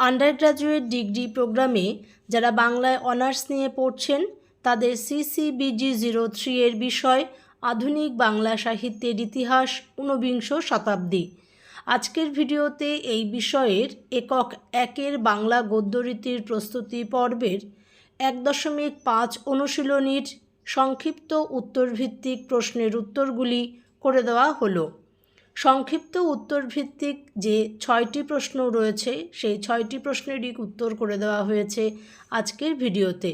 Under graduate degree প্রোগ্রামে যারা বাংলায় অনার্স নিয়ে পড়ছেন, তাদের সিসিবিজি জিরো থ্রি এর বিষয়, আধুনিক বাংলা সাহিত্যের ইতিহাস ঊনবিংশ শতাব্দী। আজকের ভিডিওতে এই বিষয়ের একক একের বাংলা গদ্যরীতির প্রস্তুতি পর্বের এক দশমিক পাঁচ অনুশীলনীর সংক্ষিপ্ত উত্তরভিত্তিক প্রশ্নের উত্তরগুলি করে দেওয়া হলো। সংক্ষিপ্ত উত্তরভিত্তিক যে ছয়টি প্রশ্ন রয়েছে, সেই ছয়টি প্রশ্নেরই উত্তর করে দেওয়া হয়েছে আজকের ভিডিওতে।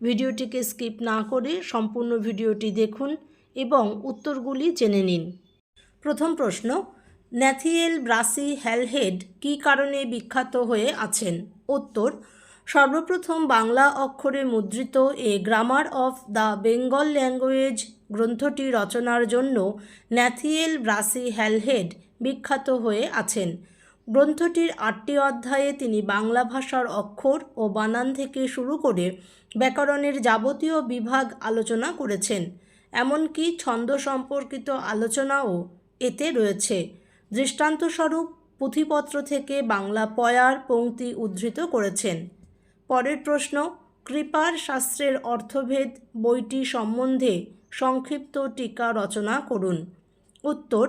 ভিডিওটিকে স্কিপ না করে সম্পূর্ণ ভিডিওটি দেখুন এবং উত্তরগুলি জেনে নিন। প্রথম প্রশ্ন, ন্যাথিয়েল ব্রাসি হ্যালহেড কী কারণে বিখ্যাত হয়ে আছেন? উত্তর, সর্বপ্রথম বাংলা অক্ষরে মুদ্রিত a grammar of the Bengal language গ্রন্থটি রচনার জন্য ন্যাথিয়েল ব্রাসি হ্যালহেড বিখ্যাত হয়ে আছেন। গ্রন্থটির আটটি অধ্যায়ে তিনি বাংলা ভাষার অক্ষর ও বানান থেকে শুরু করে ব্যাকরণের যাবতীয় বিভাগ আলোচনা করেছেন। এমনকি ছন্দ সম্পর্কিত আলোচনাও এতে রয়েছে। দৃষ্টান্তস্বরূপ পুঁথিপত্র থেকে বাংলা পয়ার পংক্তি উদ্ধৃত করেছেন। পরের প্রশ্ন, কৃপার শাস্ত্রের অর্থভেদ বইটি সম্বন্ধে সংক্ষিপ্ত টিকা রচনা করুন। উত্তর,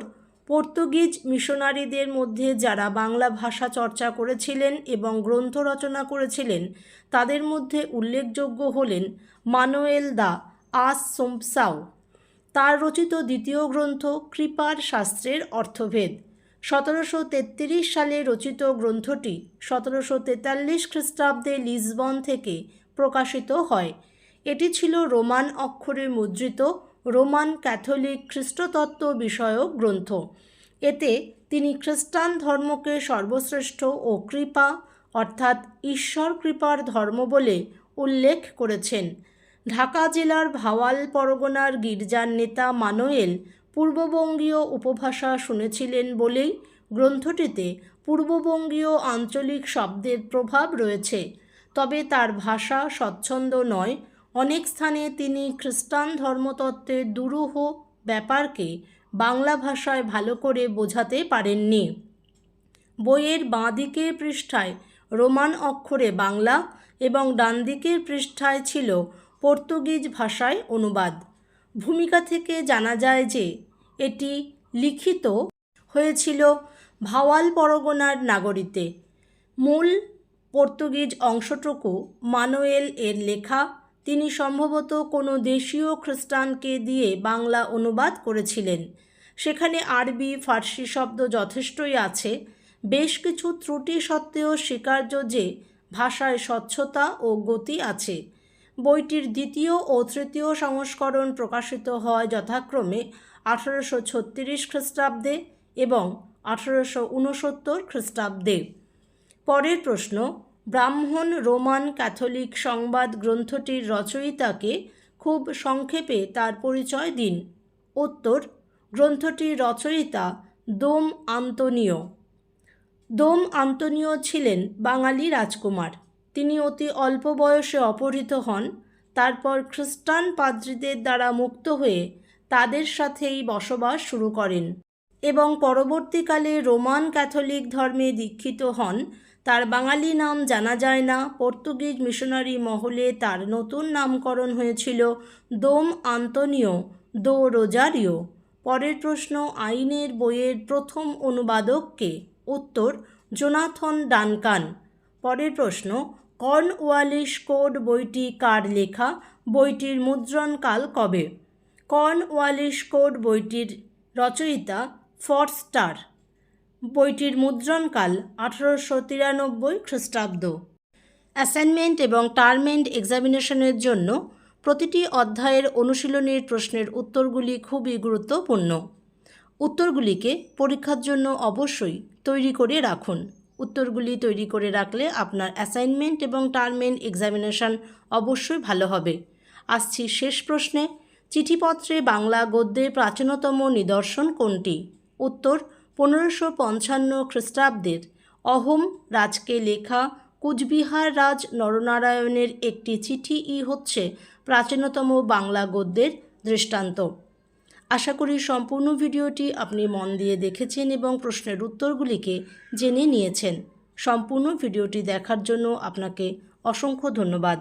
পর্তুগিজ মিশনারিদের মধ্যে যারা বাংলা ভাষা চর্চা করেছিলেন এবং গ্রন্থ রচনা করেছিলেন, তাদের মধ্যে উল্লেখযোগ্য হলেন মানুয়েল দা আস সোমসাও। তার রচিত দ্বিতীয় গ্রন্থ কৃপার শাস্ত্রের অর্থভেদ। সতেরোশো তেত্রিশ সালে রচিত গ্রন্থটি সতেরোশো তেতাল্লিশ খ্রিস্টাব্দে লিসবন থেকে প্রকাশিত হয়। এটি ছিল রোমান অক্ষরে মুদ্রিত রোমান ক্যাথলিক খ্রিস্টতত্ত্ব বিষয়ক গ্রন্থ। এতে তিনি খ্রিস্টান ধর্মকে সর্বশ্রেষ্ঠ ও কৃপা, অর্থাৎ ঈশ্বর কৃপার ধর্ম বলে উল্লেখ করেছেন। ঢাকা জেলার ভাওয়াল পরগনার গির্জার নেতা মানোয়েল পূর্ববঙ্গীয় উপভাষা শুনেছিলেন বলেই গ্রন্থটিতে পূর্ববঙ্গীয় আঞ্চলিক শব্দের প্রভাব রয়েছে। তবে তার ভাষা স্বচ্ছন্দ নয় অনেক স্থানে তিনি খ্রিস্টান ধর্মতত্ত্বের দুরূহ ব্যাপারকে বাংলা ভাষায় ভালো করে বোঝাতে পারেননি। বইয়ের বাঁ দিকের পৃষ্ঠায় রোমান অক্ষরে বাংলা এবং ডান দিকের পৃষ্ঠায় ছিল পর্তুগিজ ভাষায় অনুবাদ। ভূমিকা থেকে জানা যায় যে, এটি লিখিত হয়েছিল ভাওয়াল পরগনার নাগরীতে মূল পর্তুগিজ অংশটুকু মানুয়েল এর লেখা তিনি সম্ভবত কোনো দেশীয় খ্রিস্টানকে দিয়ে বাংলা অনুবাদ করেছিলেন। সেখানে আরবি, ফার্সি শব্দ যথেষ্টই আছে। বেশ কিছু ত্রুটি সত্ত্বেও স্বীকার্য যে ভাষায় স্বচ্ছতা ও গতি আছে। বইটির দ্বিতীয় ও তৃতীয় সংস্করণ প্রকাশিত হয় যথাক্রমে আঠারোশো ছত্রিশ খ্রিস্টাব্দে এবং আঠারোশো উনসত্তর খ্রিস্টাব্দে। পরের প্রশ্ন ব্রাহ্মণ রোমান ক্যাথলিক সংবাদ গ্রন্থটির রচয়িতাকে খুব সংক্ষেপে তার পরিচয় দিন। উত্তর, গ্রন্থটির রচয়িতা দোম আন্তনীয় দোম আন্তনীয় ছিলেন বাঙালি রাজকুমার। তিনি অতি অল্প বয়সে অপহৃত হন, তারপর খ্রিস্টান পাদ্রীদের দ্বারা মুক্ত হয়ে তাদের সাথেই বসবাস শুরু করেন এবং পরবর্তীকালে রোমান ক্যাথলিক ধর্মে দীক্ষিত হন তার বাঙালি নাম জানা যায় না। পর্তুগিজ মিশনারি মহলে তার নতুন নামকরণ হয়েছিল দোম আন্তনিও দো রোজারিও। পরের প্রশ্ন, আইনের বইয়ের প্রথম অনুবাদককে উত্তর, জোনাথন ডানকান। পরের প্রশ্ন, কর্নওয়ালিশ কোড বইটি কার লেখা? বইটির মুদ্রণকাল কবে? কর্নওয়ালিশ কোড বইটির রচয়িতা ফরস্টার বইটির মুদ্রণকাল আঠারোশো তিরানব্বই খ্রিস্টাব্দ। অ্যাসাইনমেন্ট এবং টার্মেন্ট এক্সামিনেশনের জন্য প্রতিটি অধ্যায়ের অনুশীলনীর প্রশ্নের উত্তরগুলি খুবই গুরুত্বপূর্ণ। উত্তরগুলিকে পরীক্ষার জন্য অবশ্যই তৈরি করে রাখুন। উত্তরগুলি তৈরি করে রাখলে আপনার অ্যাসাইনমেন্ট এবং টার্মেন্ট এক্সামিনেশন অবশ্যই ভালো হবে। আসছি শেষ প্রশ্নে। চিঠিপত্রে বাংলা গদ্যের প্রাচীনতম নিদর্শন কোনটি? উত্তর পনেরোশো পঞ্চান্ন খ্রিস্টাব্দের অহোম রাজকে লেখা কুচবিহার রাজ নরনারায়ণের একটি চিঠি ই হচ্ছে প্রাচীনতম বাংলা গদ্যের দৃষ্টান্ত। আশা করি সম্পূর্ণ ভিডিওটি আপনি মন দিয়ে দেখেছেন এবং প্রশ্নের উত্তরগুলিকে জেনে নিয়েছেন। সম্পূর্ণ ভিডিওটি দেখার জন্য আপনাকে অসংখ্য ধন্যবাদ।